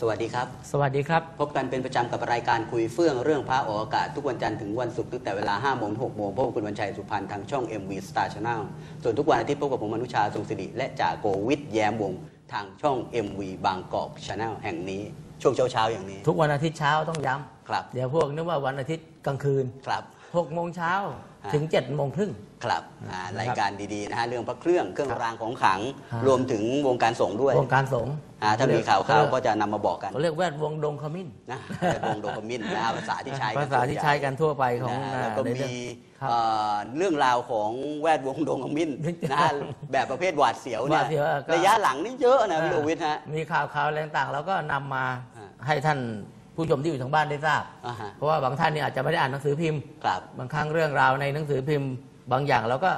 สวัสดีครับ สวัสดีครับ พบกันเป็นประจำกับรายการคุยเฟื่องเรื่องพระออกอากาศทุกวันจันทร์ถึงวันศุกร์ตั้งแต่เวลา5โมงถึง6โมงพบกับคุณวันชัยสุพรรณทางช่อง MV Star Channel ส่วนทุกวันอาทิตย์พบกับผมมนุชาทรงศิริและจ่าโกวิทแย้มวงศ์ทางช่อง MV บางกอก Channel แห่งนี้ ช่วงเช้าๆอย่างนี้ ทุกวันอาทิตย์เช้าต้องย้ครับำเดี๋ยวพวกนึกว่าวันอาทิตย์กลางคืน ครับ 6โมงเช้าฮะถึง7โมงครึ่งครับอ่ารายการดีๆนะฮะเรื่องพระเครื่องเครื่องรางของขลังฮะรวมถึงวงการสงฆ์ด้วยวงการสงฆ์อ่าถ้ามีข่าวๆก็จะนำมาบอกกันเขาเรียกแวดวงดงขมิ้นนะเป็นวงโดพามินนะฮะภาษาที่ใช้กันภาษาที่ใช้กันทั่วไปของนะฮะแล้วก็ในมีเรื่องครับเอ่อเรื่องราวของแวดวงดงขมิ้นนะฮะแบบประเภทหวาดเสียวหเนี่วายดเสียวก็ระยะหลังนี่เยอะนะพี่โอวิทย์ฮะมีข่าวข่าวอะไรต่างๆแล้วก็นำมาฮะให้ท่าน ผู้ชมที่อยู่ทางบ้านได้ทราบ อ่าฮะเพราะว่าบางท่านเนี่ยอาจจะไม่ได้อ่านหนังสือพิมพ์ ครับ บางครั้งเรื่องราวในหนังสือพิมพ์ บางอย่างเราก็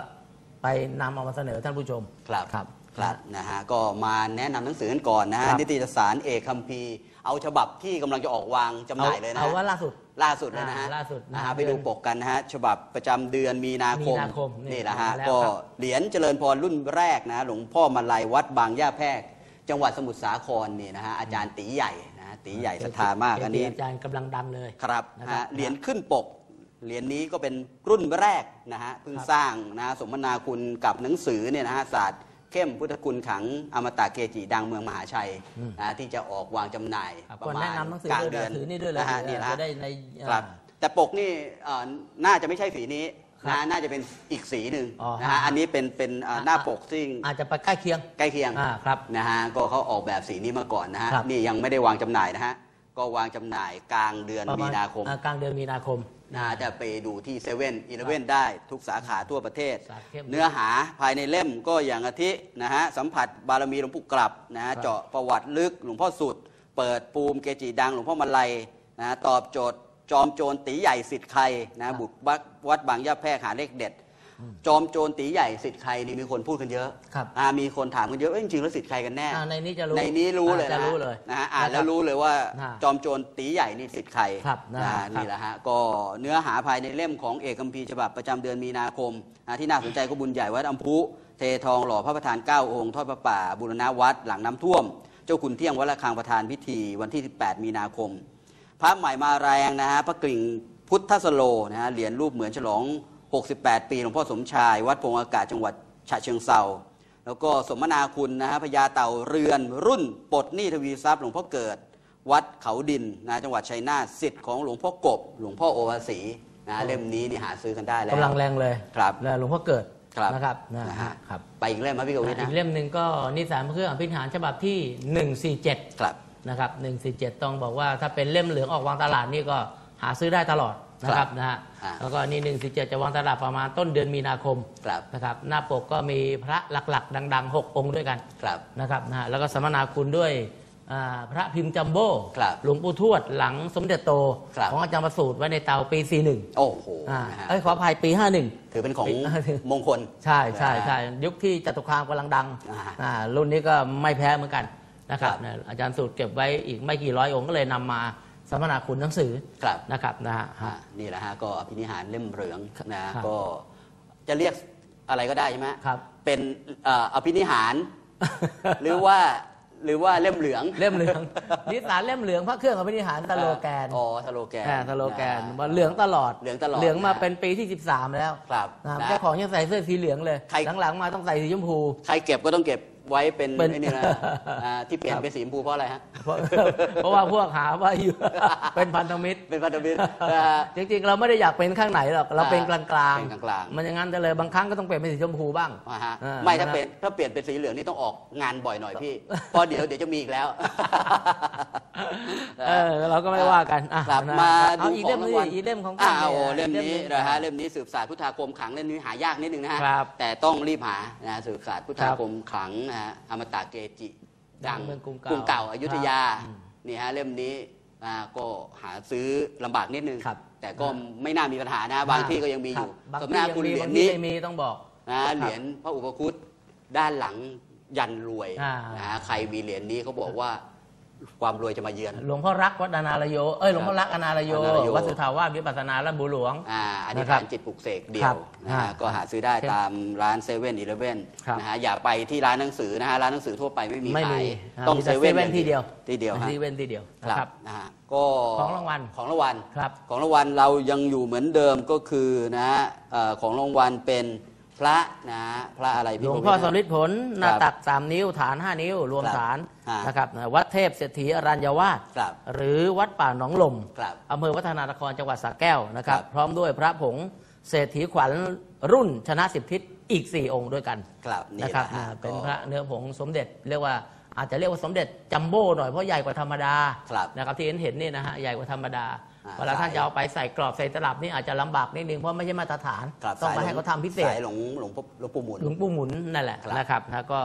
ไปนำเอามาเสนอท่านผู้ชม ครับครับ ครับนะฮะก็มาแนะนำหนังสือกันก่อนนะฮะครับ นิตยสารเอกคัมภีร์เอาฉบับที่กำลังจะออกวางจำหน่ายเลยนะเอาฮะว่าล่าสุด ล่าสุดเลยนะฮะอ่าล่าสุดนะฮะนะไปดูปกกันนะฮะฉบับประจำเดือนมีนาคมมีนาคมนี่นี่แหละฮะมาแล้วก็ครับเหรียญเจริญพรรุ่นแรกนะหลวงพ่อมาลัยวัดบางย่าแพรกจังหวัดสมุทรสาครนี่นะฮะอาจารย์ตีใหญ่นะฮะ ตีใหญ่ศรัทธามากอันนี้อาจารย์กำลังดังเลยครับนะครับฮะเหรียญขึ้นปกเหรียญนี้ก็เป็นรุ่นแรกนะฮะเพิ่งครับสร้างนะสมนาคุณกับหนังสือเนี่ยนะฮะศาสตร์เข้มพุทธคุณขังอมตะเกจิดังเมืองมหาชัยนะที่จะออกวางจำหน่ายครับประก็มาณแนะนำหนังสือกลางด้วยเดือนถือนี่ด้วยเลยนะฮะนี่นะฮะจะได้ในครับแต่ปกนี่เอ่อน่าจะไม่ใช่สีนี้ครับ นะน่าจะเป็นอีกสีหนึ่งอ๋อนะฮะฮะอันนี้เป็นเป็นเอ่อหน้าปกซึ่งอาจจะไปใกล้เคียง ใกล้เคียงอ่าครับนะฮะก็เขาออกแบบสีนี้มาก่อนนะฮะครับ นี่ยังไม่ได้วางจำหน่ายนะฮะก็วางจำหน่ายกลางเดือนประมีณนาคมอ่กลางเดือนมีนาคม นะฮะจะไปดูที่เซเว่นอีเลเว่นได้ทุกสาขาทั่วประเทศ สาเข้ม เนื้อหาภายในเล่มก็อย่างอาทินะฮะสัมผัสบารมีหลวงปู่กลับนะฮะครับ เจาะประวัติลึกหลวงพ่อสุด เปิดปูมเกจิดังหลวงพ่อมาลัยนะฮะตอบโจทย์ จอมโจรตีใหญ่สิทธิ์ใครนะบุกบักวัดบางย่าแพรกหาเลขเด็ด จอมโจรตีใหญ่สิทธิ์ใครนี่มีคนพูดกันเยอะครับอ่ามีคนถามกันเยอะเอ้ยจริงๆแล้วสิทธิ์ใครกันแน่อ่าในนี้จะรู้ในนี้รู้เลยอ่าจะนะรู้เลยนะฮะอ่านนะครับแล้วรู้เลยว่าอ่าจอมโจรตีใหญ่นี่สิทธิ์ใครครับนะนะครัฮะบนี่แหละฮะก็เนื้อหาภายในเล่มของเอกคัมภีร์ฉบับประจำเดือนมีนาคมอ่าที่น่าสนใจก็บุญใหญ่วัดอัมพุเททองหล่อพระประธานเก้าองค์ทอดพระป่าบุรณวัดหลังน้ำท่วม เจ้าคุณเที่ยงวัดระฆังประธานพิธีวันที่ 18 มีนาคม พระใหม่มาแรงนะฮะพระกริ่งพุทธสโลนะฮะเหรียญรูปเหมือนฉลอง 68 ปีหลวงพ่อสมชาย วัดพงอากาศจังหวัดฉะเชิงเซาแล้วก็สมนาคุณนะฮะพญาเต่าเรือนรุ่นปลดหนี้ทวีทรัพย์หลวงพ่อเกิด วัดเขาดินนะจังหวัดชัยนาทสิทธิ์ของหลวงพ่อกบ หลวงพ่อโอวาสีนะเล่มนี้นี่หาซื้อกันได้แล้วกำลังแรงเลยครับแล้วหลวงพ่อเกิดครับนะครับนะนะฮะฮะครับไปอีกเล่มไหมพี่กวิทย์อีนะกเล่มหนึ่งก็นิสานเครื่องอภินิหารฉบับที่ 147 ครับ นะครับ147ต้องบอกว่าถ้าเป็นเล่มเหลืองออกวางตลาดนี่ก็หาซื้อได้ตลอดนะคครัรับบนะฮะอ่าแล้วก็นี่147จะวางตลาดประมาณต้นเดือนมีนาคมครับนะครับหน้าปกก็มีพระหลักๆ ดังๆ6องค์ด้วยกันครับนะครับนะฮะแล้วก็สมนาคุณด้วยอ่าพระพิมพ์จัมโบ้ครับหลวงปู่ทวดหลังสมเด็จโตครับของอาจารย์ประสูตรไว้ในเตาปี 41 โอ้โหอ่านะฮะเอ้ยขออภัยปี 51 ถือเป็นของปีมงคล ใช่ใช่นะฮะใช่ยุคที่จตุคามกำลังดังอ่าอ่ารุ่นนี้ก็ไม่แพ้เหมือนกัน นะครับครับนะอาจารย์สูตรเก็บไว้อีกไม่กี่ร้อยองค์ก็เลยนำมาสมนาคุณหนังสือครับนะครับนะฮะอ่านี่แหละฮะก็อภินิหารเล่มเหลืองนะครับก็จะเรียกอะไรก็ได้ใช่ไหมครับเป็นเอ่ออภินิหาร หรือว่าหรือว่าเล่มเหลืองเล่มเหลืองนิสานเล่มเหลืองพระเครื่องอภินิหารตะโลแกนอ๋อสโลแกนอ่าตะโลแกนนะว่าเหลืองตลอดเหลืองตลอดเหลืองมานะเป็นปีที่ 13 แล้วครับนะครับนะเจ้าของยังใส่เสื้อสีเหลืองเลยใครหลังๆมาต้องใส่สีชมพู ใครเก็บก็ต้องเก็บ ไว้เป็นเป็น ไอ้นี่นะอ่าที่เปลี่ยนเป็นสีชมพูเพราะอะไรฮะ เพราะเพราะว่าพวกหาว่าอยู่ เป็นพันธมิตร เป็นพันธมิตรนะฮะ จริงๆ เราไม่ได้อยากเป็นข้างไหนหรอกเราเป็นกลางเป็นกลางๆ มันอย่างนั้นจะเลยบางครั้งก็ต้องเปลี่ยนเป็นสีชมพูบ้างอ่าฮะอ่าไม่ถ้านะเป็นถ้าเปลี่ยนเป็นสีเหลืองนี่ต้องออกงานบ่อยหน่อยพี่เพราะเดี๋ยวเดี๋ยวจะมีอีกแล้ว เออเราก็ไม่ว่ากันอะครับนะมาเอาดูอีกขอเล่งมรานึงงวัลอีกเล่มของอ่าท่านโอ้นี่ยเล่มนี้หงนะฮะเล่มนี้สืบศาสตร์พุทธาคมขลังเล่มนี้หายากนิดนึงนะฮะครับแต่ต้องรีบหานะฮะสืบศาสตร์พุทธาครับคมขลังนะฮะอมตะเกจิดัดังงเมืองกรุงเก่ากรุงเก่าอยุธยาครับอืมนี่ฮะเล่มนี้อ่าก็หาซื้อลำบากนิดนึงครับแต่ก็ไม่น่ามีปัญหานะบางที่ก็ยังมีอยู่บางสมที่นายังคุณมีเหรียบาญงที่นี้ไม่มีต้องบอกนะเหรียญพระอุปคุตด้านหลังยันรวยอ่านะฮะใครมีเหรียญนี้เขาบอกว่า ความรวยจะมาเยือน หลวงพ่อรักวัดอนาลโย เอ้ยหลวงพ่อรักอนาลโยอนาลโย วัดสุทธาวาสวิปัสสนาและบุหลวง อ่าอธิษนะครัฐานบจิตปลุกเสกเดีคยรัวบนะฮะอ่าก็หาซื้อได้เช่นตามร้านเซเว่นอีเลฟเว่นครับนะฮะอย่าไปที่ร้านหนังสือนะฮะร้านหนังสือทั่วไปไม่มีไม่มีขายอ่าต้องมีเซแต่เว่นเซเว่นที่เดียว ที่เดียวฮะที่เว้นที่เดียวคนะรัครับบ นะฮะก็ของรางวัลของรางวัลครับ ของรางวัลเรายังอยู่เหมือนเดิมก็คือนะฮะเอ่อของรางวัลเป็น พระนะฮะพระอะไรหลพี่วงโควิดพ่อนะสมฤทธิ์ผลหน้าตัก3นิ้วฐาน5นิ้ว รวมครับฐานอ่านนะครับวัดเทพเศรษฐีอรัญญวาสครับ หรือวัดป่าหนองลมครับอำเภอวัฒนานครจังหวัดสระแก้วนะครับ ครับ พร้อมด้วยพระผงเศรษฐีขวัญรุ่นชนะสิบทิศอีก 4 องค์ด้วยกันครับนี่นะครับแหละฮะอ่าเป็นก็พระเนื้อผงสมเด็จเรียกว่า อาจจะเรียกว่าสมเด็จจัมโบ้หน่อยเพราะใหญ่กว่าธรรมดาครับนะครับที่เห็นเห็นนี่นะฮะใหญ่กว่าธรรมดาอ่าเวลาท่านสาย จะเอาไปใส่กรอบใส่ตลับนี่อาจจะลำบากนิดนึงเพราะไม่ใช่มาตรฐานครับต้องไปสยให้เขาทำพิเศษ สายหลวงหลวงพ่อหลวงปู่หมุน หลวงปู่หมุนนั่นแหละครับ นะครับนะก็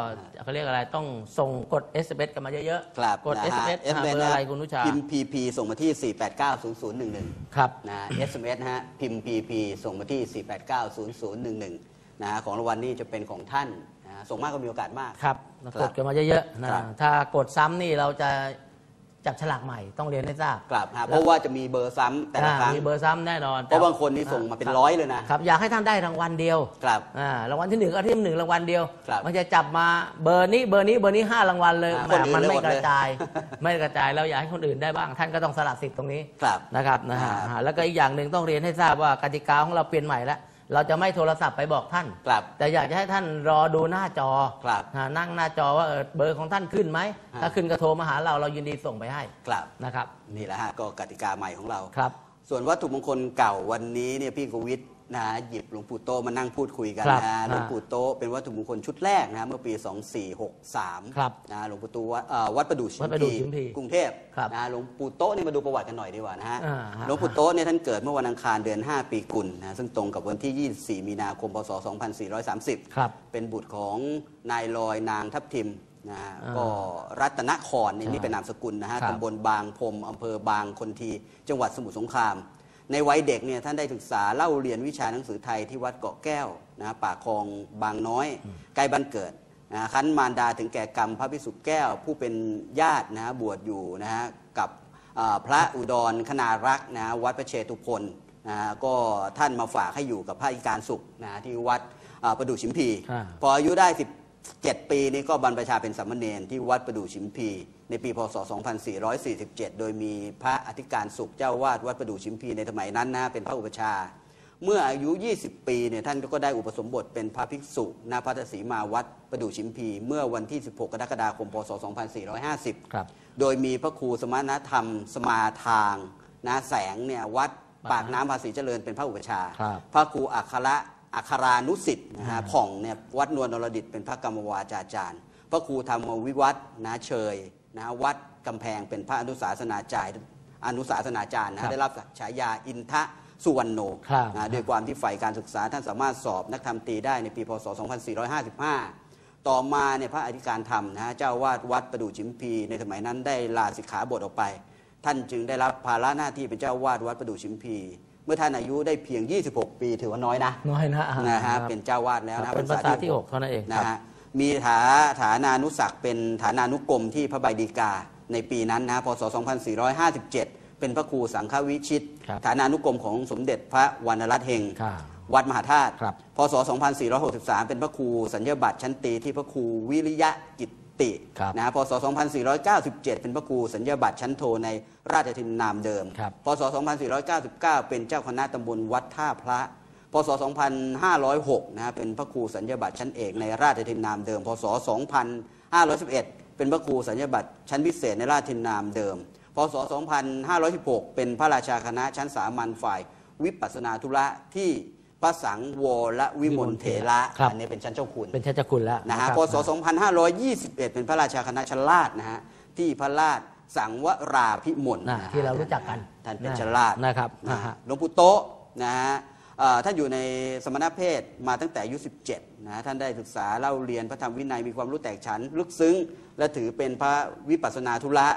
เขาเรียกอะไรต้องส่งกด s อ s กันมาเยอะครับกด นะ s อ ฮะ s หาเบอร์อะไรคุณนุชาพิมพ์ PP ส่งมาที่ 4890011 ครับ นะฮะ SMS นะฮะ พิมพ์ PP ส่งมาที่ 4890011 นะฮะของรางวัลนี่จะเป็นของท่านนะฮะ ส่งมากก็มีโอกาสมาก ครับครับกดกันมาเยอะๆนะครับ ถ้ากดซ้ำนี่เราจะจับฉลากใหม่ต้องเรียนให้ทราบกลับฮะเพราะว่าจะมีเบอร์ซ้ำแต่ละอ่าครั้งมีเบอร์ซ้ำแน่นอนเพราะบางคนนี่ส่งมาเป็นร้อยเลยนะ ครับอยากให้ท่านได้รางวัลเดียวครับ อ่ารางวัลที่หนึ่งก็ที่หนึ่งรางวัลเดียว ครับมันจะจับมาเบอร์นี้เบอร์นี้เบอร์นี้ห้ารางวัลเลยอ่าแหคนอื่นมันไม่เลยหมดกเลย ระจาย ไม่กระจายเราอยากให้คนอื่นได้บ้าง ท่านก็ต้องสละสิทธิ์ตรงนี้ครับ นะครับนะฮะครับอ่าแล้วก็อีกอย่างหนึ่งต้องเรียนให้ทราบว่ากติกาของเราเปลี่ยนใหม่แล้ว เราจะไม่โทรศัพท์ไปบอกท่าน ครับแต่อยากจะให้ท่านรอดูหน้าจอครับอ่านั่งหน้าจอว่าเออเบอร์ของท่านขึ้นไหม ฮะ ถ้าขึ้นก็โทรมาหาเราเรายินดีส่งไปให้ครับนะครับ นี่แหละฮะก็กติกาใหม่ของเรา ครับ ส่วนวัตถุมงคลเก่าวันนี้เนี่ยพี่กวิทย์ นะฮะหยิบหลวงปู่โตะมานั่งพูดคุยกันครับนะฮะอ่าหลวงปู่โตะเป็นวัตถุมงคลชุดแรกนะฮะเมื่อปี 2463ครับนะฮะหลวงปู่โตะวัดเอ่อวัดประดู่ชิวัมดประดู่พีชิมพีกรุงเทพครับนะฮะหลวงปู่โตะนี่มาดูประวัติกันหน่อยดีกว่านะฮะอ่าฮะ หลวงปู่โตะเนี่ยท่านเกิดเมื่อวันอังคารเดือน 5 ปีกุลนะฮะซึ่งตรงกับวันที่ 24 มีนาคมพศ 2430 ครับ เป็นบุตรของนายลอยนางทับทิมนะฮะอ่าก็รัตนครนี่ใช่นี่เป็นนามสกุลนะฮะครับตำบลบางพรมอำเภอบางคนที จังหวัดสมุทรสงคราม ในวัยเด็กเนี่ยท่านได้ศึกษาเล่าเรียนวิชาหนังสือไทยที่วัดเกาะแก้วนะฮะป่าคลองบางน้อยใกล้บ้านเกิดนะฮะคันมารดาถึงแก่กรรมพระพิสุทธิ์แก้ว ผู้เป็นญาตินะฮะบวชอยู่นะฮะกับอ่าพระอุดรคณารักษ์นะฮะวัดพระเชตุพนนะฮะก็ท่านมาฝากให้อยู่กับพระอิการสุขนะฮะที่วัดอ่าประดู่ชิมพีอ่าพออายุได้ 17ปีนี้ก็บรรพชาเป็นสามเณรที่วัดประดู่ชิมพี ในปีพศ 2447 โดยมีพระอธิการสุขเจ้าวาดวัดประดู่ชิมพีในสมัยนั้นนะเป็นพระอุปชฌาย์เมื่ออายุ 20 ปีเนี่ยท่านก็ได้อุปสมบทเป็นพระภิกษุณพัทธสีมาวัดประดู่ชิมพี เมื่อวันที่ 16 กรกฎาคม พศ 2450 ครับ โดยมีพระครูสมณธรรมสมาทางนะแสงเนี่ยวัดปากน้ำภาษีเจริญเป็นพระอุปชฌาย์ครับ พระครูอัคระ อัครานุสิทธิ์นะฮะอ่าผ่องเนี่ยวัดนวลนรดิตเป็นพระกรรมวาจาจารย์ พระครูธรรมวิวัฒน์นะเชยนะวัดกำแพงเป็นพระอนุสาสนาจารย์อนุสาสนาจารย์ครันะบได้รับฉายาอินทะสุวรรณโนครับนะด้วยความที่ฝ่ายการศึกษาท่านสามารถสอบนักธรรมตรีได้ในปีพศ 2455 ต่อมาเนี่ยพระอธิการธรรมนะฮะเจ้าวาดวัดประดู่ชิมพีในสมัยนั้นได้ลาสิกขาบทออกไป ท่านจึงได้รับภาระหน้าที่เป็นเจ้าวาดวัดประดู่ชิมพี เมื่อท่านอายุได้เพียง 26 ปีถือว่าน้อยนะน้อยนะอ่านะฮะครับเป็นเจ้าวาดแล้วคนะรับฮะเป็นภาษาที่หกเท่านั้นเองนะครับฮะมีฐาฐานานุศักดิ์เป็นฐานานุกรมที่พระใบดีกา ในปีนั้นนะฮะพศ 2457 เป็นพระครูสังฆวิชิตครับฐานานุกรมของสมเด็จพระวรรณรัตน์เฮงครับวัดมหาธาตุครับพศ 2463 เป็นพระครูสัญญาบัตรชั้นตรีที่พระครูวิริยะกิต ติครับนะฮะพศ 2497 เป็นพระครูสัญญาบัตรชั้นโทในราชทินนามเดิมครับพศ 2499 เป็นเจ้าคณะตำบลวัดท่าพระ พศ 2506นะฮะเป็นพระครูสัญญาบัตรชั้นเอกในราชทินนามเดิม พศ 2511 เป็นพระครูสัญญาบัตรชั้นพิเศษในราชทินนามเดิม พศ 2516 เป็นพระราชาคณะชั้นสามัญฝ่ายวิปัสสนาธุระที่ พระสังวรวิมลเถระครับ อันนี้เป็นชั้นเจ้าคุณเป็นชาติคุณแล้วนะฮะครับพศ 2521 เป็นพระราชาคณะชนราชนะฮะที่พระราชสังวราพิมลน่ะนะฮะที่เรารู้จักกันท่านเป็นนะชนราชนะครับนะนะฮะฮะหลวงปู่โต๊ะนะฮะเอ่อท่านอยู่ในสมณเพศมาตั้งแต่อายุ 17นะฮะท่านได้ศึกษาเล่าเรียนพระธรรมวินัยมีความรู้แตกฉานลึกซึ้ง และถือเป็นพระวิปัสสนาธุระ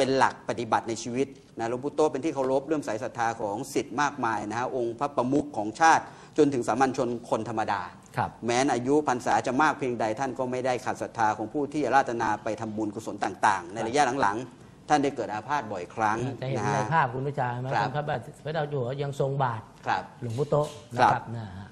เป็นหลักปฏิบัติในชีวิตนะหลวงปู่โต๊ะเป็นที่เคารพเลื่อมใสศรัทธาของศิษย์มากมายนะฮะองค์พระประมุขของชาติจนถึงสามัญชนคนธรรมดาครับแม้นอายุพรรษาจะมากเพียงใดท่านก็ไม่ได้ขัดศรัทธาของผู้ที่อาราธนาไปทำบุญกุศลต่างๆ ในระยะหลังๆ ท่านได้เกิดอาพาธบ่อยครั้งจะเห็นนะในฮะภาพคุณวิจารณ์ไหมครับท่านพระบาทพระเจ้าอยู่หัวยังทรงบาทครับหลวงพ่อโตะนะครัครับบนะฮะ